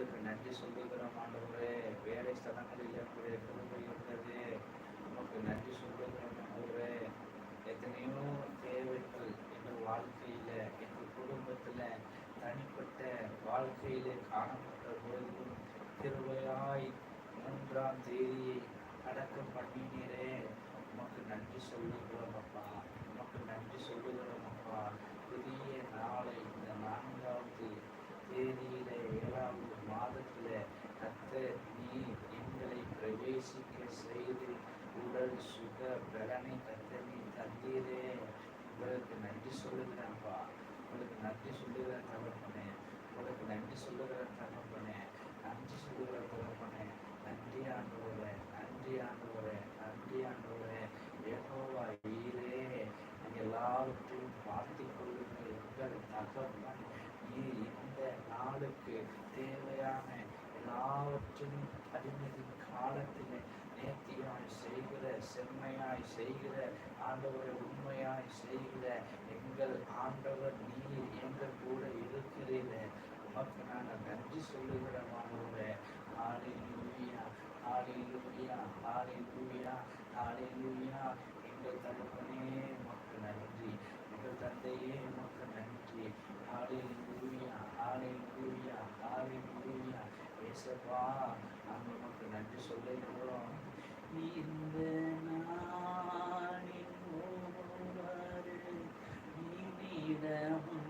இருக்கிறீரே நன்றி சொல்லுகிறோம் ஆண்டவரே. வேலை ஸ்தலங்களில் உங்களுடைய குடும்பம் இருந்தது உமக்கு நன்றி சொல்லுகிறோம் ஆண்டவரே. எத்தனையோ தேவைகள் எங்கள் வாழ்க்கையில் எங்கள் குடும்பத்தில் தனிப்பட்ட வாழ்க்கையில் காணப்பட்ட பொழுதும் திருவையாய் மூன்றாம் தேதியை அடக்கம் பண்ணினீரே. உமக்கு நன்றி சொல்லுகிறோம் அப்பா. உமக்கு நன்றி சொல்லுகிறோம் அப்பா. புதிய நாளை இந்த நான்காவது தேதியிலே ஏழாவது மாதத்துல கர்த்தர் நீ எங்களை பிரவேசிக்க செய்து உடல் சுக பலனை கர்த்தர் நீ தந்தீரே. உங்களுக்கு நன்றி சொல்லுகிறேன்ப்பா. உங்களுக்கு நன்றி சொல்லுகிறேன் தகப்பனே. உங்களுக்கு நன்றி சொல்லுகிறேன் தகப்பனே. நன்றி சொல்லுகிற தகப்பனே. நன்றி ஆண்டவரே நன்றி ஆண்டவரே நன்றி ஆண்டவரே. ஏகோவா ஈரே எல்லாவற்றையும் பார்த்து கொள்ளுங்கள். உங்கள் தகப்பன் நீ இந்த நாளுக்கு தேவையான எல்லாவற்றையும் அடிமதி காலத்தில் நேர்த்தியாய் செய்கிற செம்மையாய் செய்கிற ஆண்டவரை உண்மையாய் செய்கிற எங்கள் ஆண்டவர் நீர் எங்கள் கூட இருக்கிறீர. உமக்கு நாங்கள் நன்றி சொல்லுகிறோம் ஆண்டவரே ஹalleluya லூயா ஹalleluya லூயா எங்கள் தகப்பனே உமக்கு நன்றி. எங்கள் தந்தையே உமக்கு நன்றி. ஹalleluya லூவியா ஹalleluya. இயேசுவா நாங்கள் உனக்கு நன்றி சொல்லுகிறோம் இந்த நாளின் ஒவ்வொரு நிமிடமும்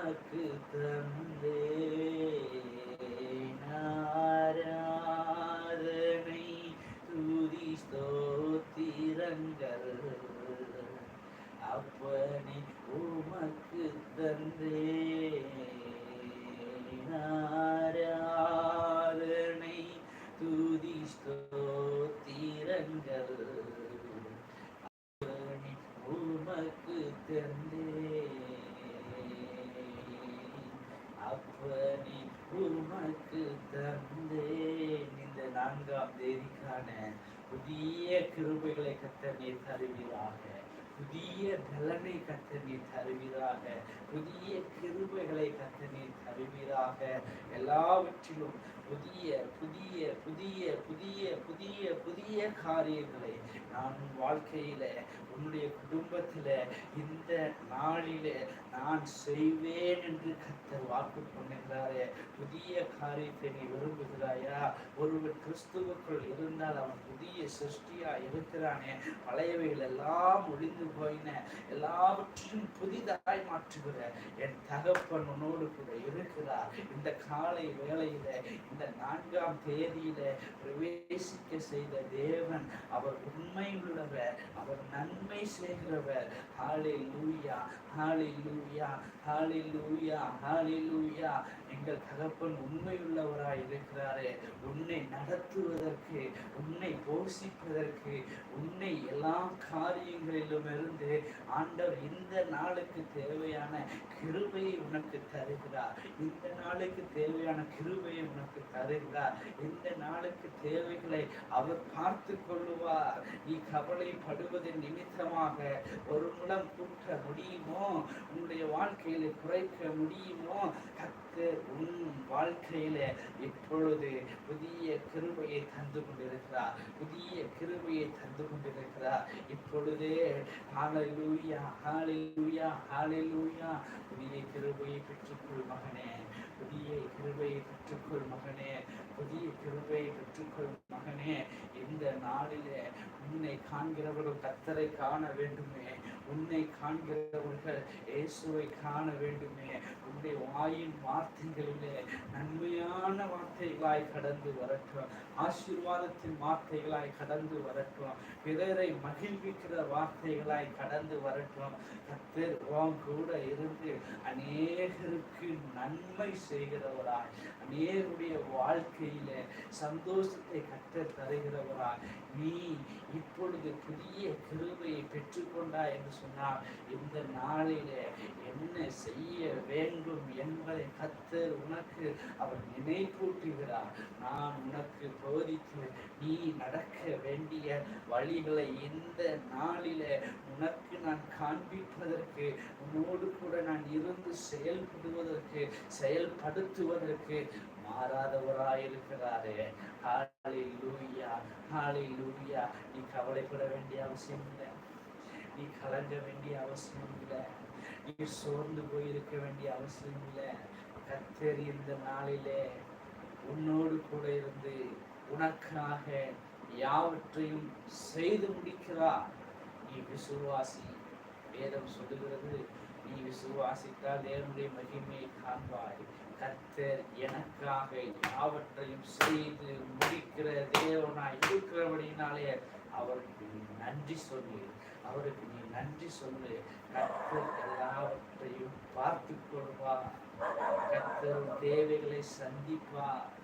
உமக்கு தந்தே. ஆராதனை துதி ஸ்தோத்திரங்கள். அப்பனை உமக்கு தந்தே. ஆராதனை துதி ஸ்தோத்திரங்கள். உமக்கு தந்தே. அப்பனி உமக்கு தந்தேன். இந்த நான்காம் தேதிக்கான புதிய கிருபைகளை கத்த நீர் தருவீராக. புதிய தலனை கத்த நீர் தருவீராக. புதிய கிருபைகளை கத்த நீர் தருவீராக. எல்லாவற்றிலும் புதிய புதிய புதிய புதிய புதிய புதிய காரியங்களை நான் உன் வாழ்க்கையில உன்னுடைய குடும்பத்துல இந்த நாளில நான் செய்வேன் என்று கத்தர் வாக்கு பண்ணுகிறாரே. புதிய காரியத்தை நீ விரும்புகிறாயா? ஒருவர் கிறிஸ்துவுக்குள் இருந்தால் அவன் புதிய சிருஷ்டியா இருக்கிறானே. பழையவைகள் எல்லாம் முடிந்து போயின. எல்லாவற்றையும் புதிதாய் மாற்றுகிற என் தகப்பன் உன்னோடு கூட இருக்கிறார். இந்த காலை வேளையில இந்த நான்காம் தேதியில பிரவேசிக்க செய்த தேவன் அவர் உண்மை உள்ளவர் அவர் நன்மை செய்கிறவர். ஹாலே லூயா ஹாலே லூயா ஹாலே லூயா ஹாலே லூயா எங்கள் தகப்பன் உண்மையுள்ளவராய் இருக்கிறாரே. உன்னை நடத்துவதற்கு உன்னை போஷிப்பதற்கு உன்னை எல்லா காரியங்களிலும் இருந்து ஆண்டவர் இந்த நாளுக்கு தேவையான கிருபையை உனக்கு தருகிறார். இந்த நாளுக்கு தேவையான கிருபையை உனக்கு தருகிறார் இந்த நாளுக்கு தேவைகளை அவர் பார்த்து கொள்ளுவார். நீ கவலைப்படுவதன் நிமித்தமாக ஒரு முலம் கூட்ட முடியுமோ? உன்னுடைய வாழ்க்கையில குறைக்க முடியுமோ? கத்து உன் வாழ்க்கையில இப்பொழுது புதிய கிருபையை தந்து கொண்டிருக்கிறார். புதிய கிருபையை தந்து கொண்டிருக்கிறார். இப்பொழுதே ஆலையூயா ஹalleluya ஹalleluya புதிய கிருபையை பெற்றுக்கொள் மகனே. புதிய கிருபையை பெற்றுக்கொள் மகனே. புதிய கிருபையை பெற்றுக்கொள் மகனே. இந்த நாளிலே உன்னை காண்கிறவர்கள் கத்தரை காண வேண்டுமே. உன்னை காண்கிறவர்கள் இயேசுவை காண வேண்டுமே. உன்னுடைய வாயின் வார்த்தைகளிலே நன்மை வார்த்தைகளாய் கடந்து வரட்டும். ஆசீர்வாதத்தின் வார்த்தைகளாய் கடந்து வரட்டும். பிறரை மகிழ்விக்கிற வார்த்தைகளாய் கடந்து வரட்டும். கத்தர் உன் கூட இருந்து அநேகருக்கு நன்மை செய்கிறவராய் அநேகருடைய வாழ்க்கையில சந்தோஷத்தை கத்தர் தருகிறவராய். நீ இப்பொழுது புதிய கிருபையை பெற்றுக்கொண்டா என்று சொன்னால் இந்த நாளில என்ன செய்ய வேண்டும் என்பதை கத்தர் உனக்கு அவர் கூட்டுகிறார். நான் உனக்கு போதித்து நீ நடக்க வேண்டிய வழிகளை இந்த நாளில உனக்கு நான் காண்பிப்பதற்கு உன்னோடு கூட நான் இருந்து செயல்படுவதற்கு செயல்படுத்துவதற்கு மாறாதவராயிருக்கிறாரே. ஹalleluya ஹalleluya. நீ கவலைப்பட வேண்டிய அவசியம் இல்லை. நீ கலங்க வேண்டிய அவசியம் இல்லை. நீ சோர்ந்து போயிருக்க வேண்டிய அவசியம் இல்லை. கத்தேரி இந்த நாளிலே உன்னோடு கூட இருந்து உனக்காக யாவற்றையும் செய்து முடிக்கிறார். நீ விசுவாசி. வேதம் சொல்லுகிறது நீ விசுவாசித்தால் தேவனுடைய மகிமையை காண்பாய். கர்த்தர் எனக்காக யாவற்றையும் செய்து முடிக்கிற தேவனாய் இருக்கிறபடினாலே அவருக்கு நீ நன்றி சொல்லு. அவருக்கு நீ நன்றி சொல்லு. கத்தர் எல்லாவற்றையும் பார்த்து கொள்வார். கர்த்தர் தேவைகளை சந்திப்பார்.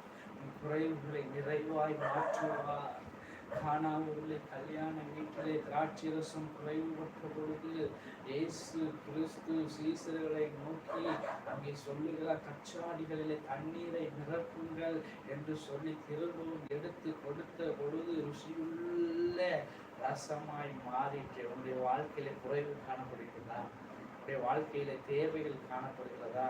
குறைவுகளை நிறைவாய் மாற்றுவார் காணாமலே கல்யாண வீட்டிலே திராட்சை ரசம் குறைவுபட்ட பொழுது இயேசு கிறிஸ்து சீசர்களை நோக்கி அங்கே சொல்லுகிறார் கச்சாடிகளிலே தண்ணீரை நிரப்புங்கள் என்று சொல்லி திரும்பவும் எடுத்து கொடுத்த பொழுது ருசியுள்ள ரசமாய் மாறிட்டு உன்னுடைய வாழ்க்கையில குறைவு காணப்படுகிறதா? உன்னுடைய வாழ்க்கையில தேவைகள் காணப்படுகிறதா?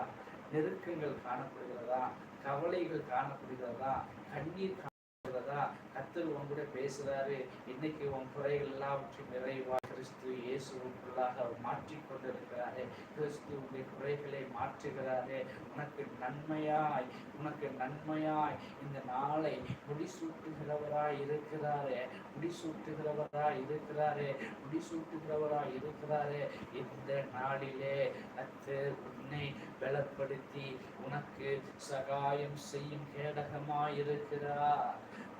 நெருக்கங்கள் காணப்படுகிறதா? கவலைகள் காணப்படுகிறதா? கண்ணீர் காணப்படுகிறதா? கத்தர் உன் கூட பேசுறாரு. இன்னைக்கு உன் குறைகள் எல்லாவற்றையும் நிறைவா கிறிஸ்து இயேசுக்குள்ளாக அவர் மாற்றி கொண்டிருக்கிறாரே. கிறிஸ்து உடைய குறைகளை மாற்றுகிறாரே. உனக்கு நன்மையாய் உனக்கு நன்மையாய் இந்த நாளை முடிசூட்டுகிறவராய் இருக்கிறாரே. முடிசூட்டுகிறவராய் இருக்கிறாரே. முடிசூட்டுகிறவராய் இருக்கிறாரே. இந்த நாளிலே கத்தர் உன்னை பலப்படுத்தி உனக்கு சகாயம் செய்யும் கேடகமாய்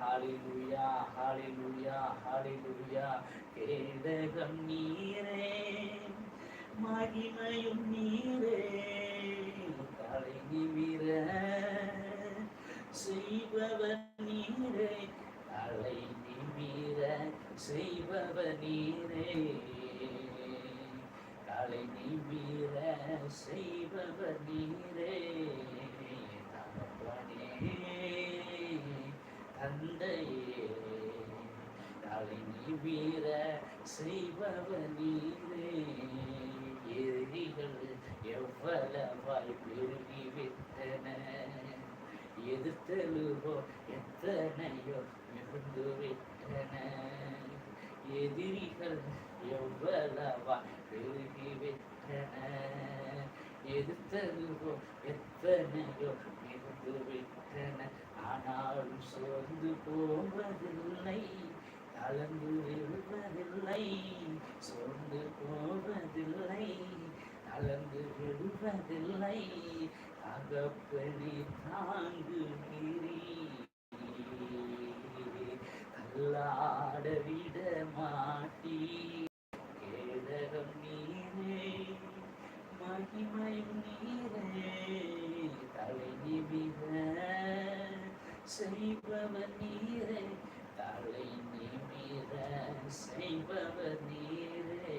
ஹாலிலுயா ஹாலிலுயா ஹாலிலுயா கேதகம் நீரே மகிமையும் நீரே. தலை நிமிர செய்பவர் நீரே. தலை நிமிர செய்பவர் நீரே. தலை நிமிர செய்பவர் நீரே. தகப்பனே தந்தையே தலை நிமிர செய்பவர் எதிரிகள் எவ்வளவாய் பெருகிவிட்டன எதிர்த்தலுவோ எத்தனையோ மிகுந்து விட்டன. எதிரிகள் எவ்வளவாய் பெருகிவிட்டன எதிர்த்தலுவோ எத்தனையோ மிகுந்து விட்டன. ஆனாலும் சோர்ந்து போவதில்லை தளர்ந்து விழுவதில்லை சோர்ந்து போவதில்லை தளர்ந்து விடுவதில்லை அகப்படி தாங்குகிறீ தள்ளாட விட மாட்டீ கேடகம் நீரே மகிமையும் நீரே தலை நிமிர செய்பவர் நீரே தலை நிமிர செய்பவர் நீரே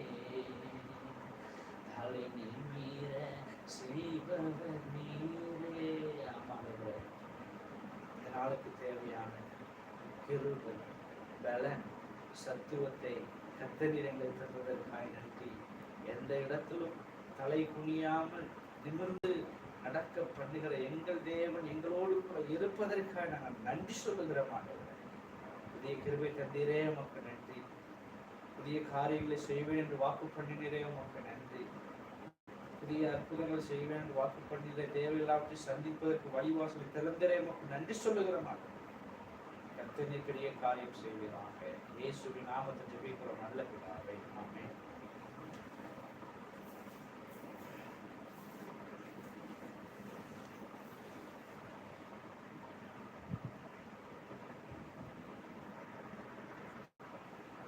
தலை நிமிர செய்பவர் நீரே ஆமாண்டவரே இந்த நாளுக்கு தேவையான கிருபை பலன் சத்துவத்தை கத்தனிடங்கள் எங்களுக்கு நன்றி எந்த இடத்திலும் தலை குனியாமல் நிமிர்ந்து நடக்க பண்ணுகிற எங்கள் தேவன் எங்களோடு கூட இருப்பதற்காக நாங்கள் நன்றி சொல்லுகிற மாட்டோம் புதிய கிருபை தந்தீரே உமக்கு நன்றி. புதிய காரியங்களை செய்வேன் என்று வாக்கு பண்ணினரே உமக்கு நன்றி. புதிய அற்புதங்களை செய்வேன் என்று வாக்கு பண்ணின தேவையில்லாவற்றை சந்திப்பதற்கு வழிவாசலை திறந்தரே உமக்கு நன்றி சொல்லுகிற மாட்டோம் கத்தனை பெரிய காரியம் செய்வீராக. இயேசுவின் நாமத்தை ஜெபிக்கிறோம் நல்ல பிதாவை. ஆமென்.